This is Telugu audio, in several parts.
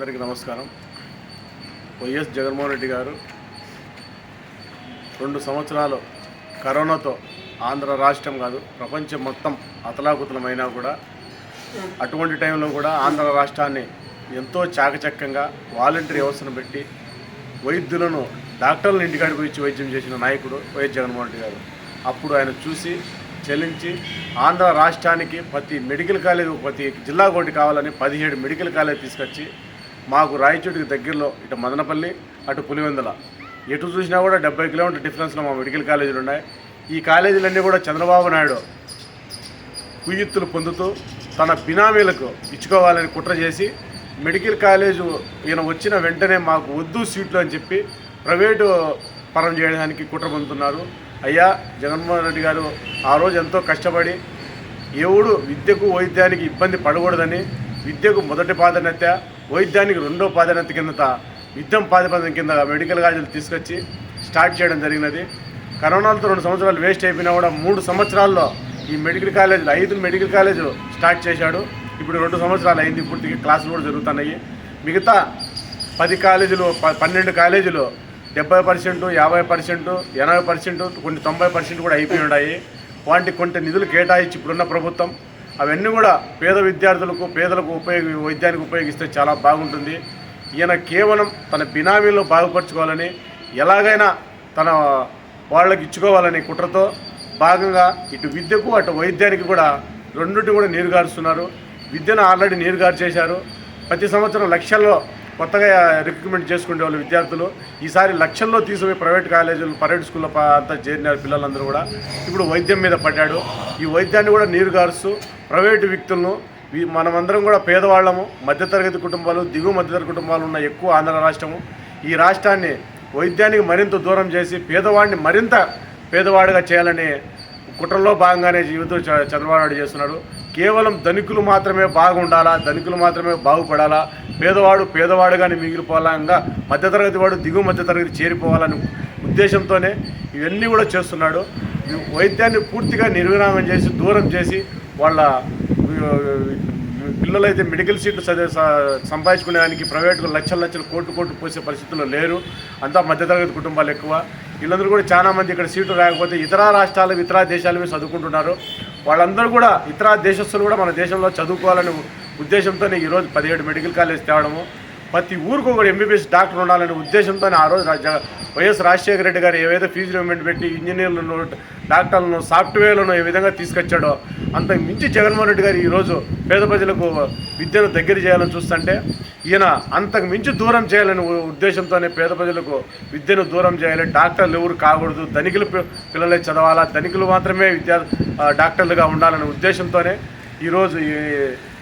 అందరికీ నమస్కారం. వైఎస్ జగన్మోహన్ రెడ్డి గారు రెండు సంవత్సరాలు కరోనాతో ఆంధ్ర రాష్ట్రం కాదు ప్రపంచం మొత్తం అతలాకుతలమైనా కూడా అటువంటి టైంలో కూడా ఆంధ్ర రాష్ట్రాన్ని ఎంతో చాకచక్యంగా వాలంటరీ వ్యవస్థను పెట్టి వైద్యులను డాక్టర్లను ఇంటికాడికి వచ్చి ఇచ్చి వైద్యం చేసిన నాయకుడు వైఎస్ జగన్మోహన్ రెడ్డి గారు. అప్పుడు ఆయన చూసి చెల్లించి ఆంధ్ర రాష్ట్రానికి ప్రతి మెడికల్ కాలేజ్ ప్రతి జిల్లా కోటి కావాలని పదిహేడు మెడికల్ కాలేజ్ తీసుకొచ్చి మాకు రాయచోటికి దగ్గరలో ఇటు మదనపల్లి అటు పులివెందుల. ఎటు చూసినా కూడా డెబ్బై కిలోమీటర్ డిఫరెన్స్లో మా మెడికల్ కాలేజీలు ఉన్నాయి. ఈ కాలేజీలన్నీ కూడా చంద్రబాబు నాయుడు కుయ్యత్తులు పొందుతూ తన బినామీలకు ఇచ్చుకోవాలని కుట్ర చేసి మెడికల్ కాలేజు ఈయన వచ్చిన వెంటనే మాకు వద్దు సీట్లు అని చెప్పి ప్రైవేటు పరం చేయడానికి కుట్ర పొందుతున్నారు. అయ్యా జగన్మోహన్ రెడ్డి గారు ఆ రోజు ఎంతో కష్టపడి ఎవడు విద్యకు వైద్యానికి ఇబ్బంది పడకూడదని విద్యకు మొదటి ప్రాధాన్యత వైద్యానికి రెండో ప్రాధాన్యత కింద యుద్ధం ప్రాతిపదం కింద మెడికల్ కాలేజీలు తీసుకొచ్చి స్టార్ట్ చేయడం జరిగినది. కరోనాతో రెండు సంవత్సరాలు వేస్ట్ అయిపోయినా కూడా మూడు సంవత్సరాల్లో ఈ మెడికల్ కాలేజీలు ఐదు మెడికల్ కాలేజీలు స్టార్ట్ చేశాడు. ఇప్పుడు రెండు సంవత్సరాలు అయింది పూర్తిగా క్లాసులు కూడా జరుగుతున్నాయి. మిగతా పది కాలేజీలు ప- పన్నెండు కాలేజీలు డెబ్బై పర్సెంట్ యాభై పర్సెంట్ ఎనభై పర్సెంట్ కొన్ని తొంభై పర్సెంట్ కూడా అయిపోయి ఉన్నాయి. వాటికి కొంత నిధులు కేటాయించి ఇప్పుడున్న ప్రభుత్వం అవన్నీ కూడా పేద విద్యార్థులకు పేదలకు ఉపయోగ వైద్యానికి ఉపయోగిస్తే చాలా బాగుంటుంది. ఈయన కేవలం తన బినామీలో బాగుపరచుకోవాలని ఎలాగైనా తన వాళ్ళకి ఇచ్చుకోవాలని కుట్రతో భాగంగా ఇటు విద్యకు అటు వైద్యానికి కూడా రెండింటి కూడా నీరుగారుస్తున్నారు విద్యను ఆల్రెడీ నీరు గార్చేశారు. ప్రతి సంవత్సరం లక్షల్లో కొత్తగా రిక్రూట్మెంట్ చేసుకునే వాళ్ళు విద్యార్థులు. ఈసారి లక్షల్లో తీసుకుపోయి ప్రైవేట్ కాలేజీలు ప్రైవేట్ స్కూల్లో అంతా చేరినారు పిల్లలందరూ కూడా. ఇప్పుడు వైద్యం మీద పడ్డాడు. ఈ వైద్యాన్ని కూడా నీరుగారుస్తూ ప్రైవేటు వ్యక్తులను మనమందరం కూడా పేదవాళ్ళము మధ్యతరగతి కుటుంబాలు దిగువ మధ్యతరగతి కుటుంబాలు ఉన్న ఎక్కువ ఆంధ్ర రాష్ట్రము. ఈ రాష్ట్రాన్ని వైద్యానికి మరింత దూరం చేసి పేదవాడిని మరింత పేదవాడిగా చేయాలని కుట్రలో భాగంగానే జీవితం చ- చంద్రబాబు చేస్తున్నాడు. కేవలం ధనికులు మాత్రమే బాగుండాలా ధనికులు మాత్రమే బాగుపడాలా పేదవాడు పేదవాడుగానే మిగిలిపోవాలంగా మధ్యతరగతి వాడు దిగువ మధ్యతరగతి చేరిపోవాలని ఉద్దేశంతోనే ఇవన్నీ కూడా చేస్తున్నాడు. వైద్యాన్ని పూర్తిగా నిర్విరామం చేసి దూరం చేసి వాళ్ళ పిల్లలైతే మెడికల్ సీట్లు చదివే సంపాదించుకునేదానికి ప్రైవేట్కు లక్షల లక్షలు కోట్లు కోట్లు పోసే పరిస్థితుల్లో లేరు. అంతా మధ్యతరగతి కుటుంబాలు ఎక్కువ. వీళ్ళందరూ కూడా చాలా మంది ఇక్కడ సీట్లు రాకపోతే ఇతర రాష్ట్రాలు ఇతర దేశాల మీద చదువుకుంటున్నారు. వాళ్ళందరూ కూడా ఇతర దేశస్తులు కూడా మన దేశంలో చదువుకోవాలనే ఉద్దేశంతోనే ఈరోజు పదిహేడు మెడికల్ కాలేజ్ తేవడము. ప్రతి ఊరికి ఒకటి ఎంబీబీఎస్ డాక్టర్ ఉండాలనే ఉద్దేశంతోనే ఆ రోజు రాజ- వైఎస్ రాజశేఖర రెడ్డి గారు ఏవైతే ఫీజు రిమెంట్ పెట్టి ఇంజనీర్లను డాక్టర్లను సాఫ్ట్వేర్లను ఏ విధంగా తీసుకొచ్చాడో అంతకు మించి జగన్మోహన్ రెడ్డి గారు ఈరోజు పేద ప్రజలకు విద్యను దగ్గర చేయాలని చూస్తుంటే ఈయన అంతకు మించి దూరం చేయాలని ఉద్దేశంతోనే పేద ప్రజలకు విద్యను దూరం చేయాలి. డాక్టర్లు ఎవరు కాకూడదు. ధనికులు పిల్లలే చదవాలా. ధనికులు మాత్రమే విద్యా డాక్టర్లుగా ఉండాలనే ఉద్దేశంతోనే ఈరోజు ఈ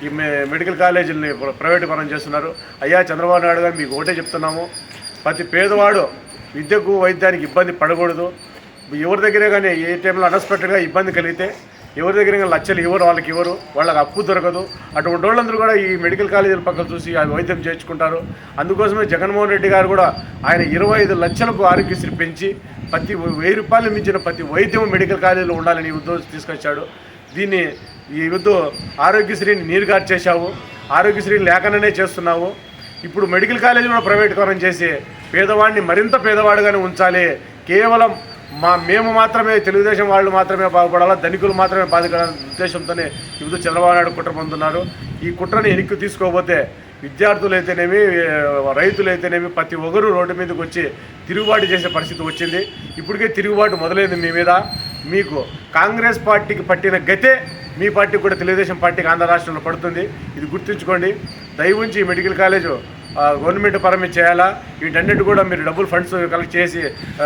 ఈ మె- మెడికల్ కాలేజీలని ప్ర- ప్రైవేట్ పరం చేస్తున్నారు. అయ్యా చంద్రబాబు నాయుడు గారు మీకు ఒకటే చెప్తున్నాము. ప్రతి పేదవాడు విద్యకు వైద్యానికి ఇబ్బంది పడకూడదు. ఎవరి దగ్గర కానీ ఏ టైంలో అన్ఎక్స్పెక్టెడ్గా ఇబ్బంది కలిగితే ఎవరి దగ్గర కానీ లక్షలు ఇవ్వరు వాళ్ళకి ఇవ్వరు వాళ్ళకి అప్పు దొరకదు. అటువంటి వాళ్ళందరూ కూడా ఈ మెడికల్ కాలేజీల పక్కన చూసి ఆ వైద్యం చేర్చుకుంటారు అందుకోసమే జగన్మోహన్ రెడ్డి గారు కూడా ఆయన ఇరవై ఐదు లక్షలకు ఆరోగ్యశ్రీ పెంచి ప్రతి వెయ్యి రూపాయలు మించిన ప్రతి వైద్యం మెడికల్ కాలేజీలో ఉండాలని ఉద్దేశం తీసుకొచ్చాడు. దీన్ని ఈ యుద్ధ ఆరోగ్యశ్రీని నీరుగార్చేశావు ఆరోగ్యశ్రీని లేకుండానే చేస్తున్నావు. ఇప్పుడు మెడికల్ కాలేజీ కూడా ప్రైవేటీకరణ చేసి పేదవాడిని మరింత పేదవాడుగానే ఉంచాలి. కేవలం మా మేము మాత్రమే తెలుగుదేశం వాళ్ళు మాత్రమే బాగుపడాలా ధనికులు మాత్రమే బాధపడాల ఉద్దేశంతోనే ఇప్పుడు చంద్రబాబు నాయుడు కుట్ర పొందుతున్నారు. ఈ కుట్రని ఎనిక్కి తీసుకోకపోతే విద్యార్థులు అయితేనేమి రైతులు అయితేనేమి ప్రతి ఒక్కరు రోడ్డు మీదకి వచ్చి తిరుగుబాటు చేసే పరిస్థితి వచ్చింది. ఇప్పటికే తిరుగుబాటు మొదలైంది మీ మీద. మీకు కాంగ్రెస్ పార్టీకి పట్టిన గతే మీ పార్టీ కూడా తెలుగుదేశం పార్టీకి ఆంధ్ర రాష్ట్రంలో పడుతుంది. ఇది గుర్తుంచుకోండి. దయవుంచి మెడికల్ కాలేజు గవర్నమెంట్ పరమే చేయాలా? వీటన్నిటి కూడా మీరు డబ్బులు ఫండ్స్ కలెక్ట్ చేసి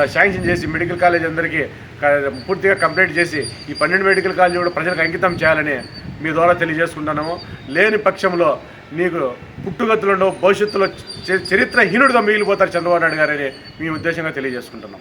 శాంక్షన్ చేసి మెడికల్ కాలేజ్ అందరికీ పూర్తిగా కంప్లీట్ చేసి ఈ పన్నెండు మెడికల్ కాలేజ్ కూడా ప్రజలకు అంకితం చేయాలని మీ ద్వారా తెలియజేసుకుంటున్నాము. లేని పక్షంలో మీకు పుట్టుగతులను భవిష్యత్తులో చ- చరిత్రహీనుడిగా మిగిలిపోతారు చంద్రబాబు నాయుడు గారని మీ ఉద్దేశంగా తెలియజేసుకుంటున్నాం.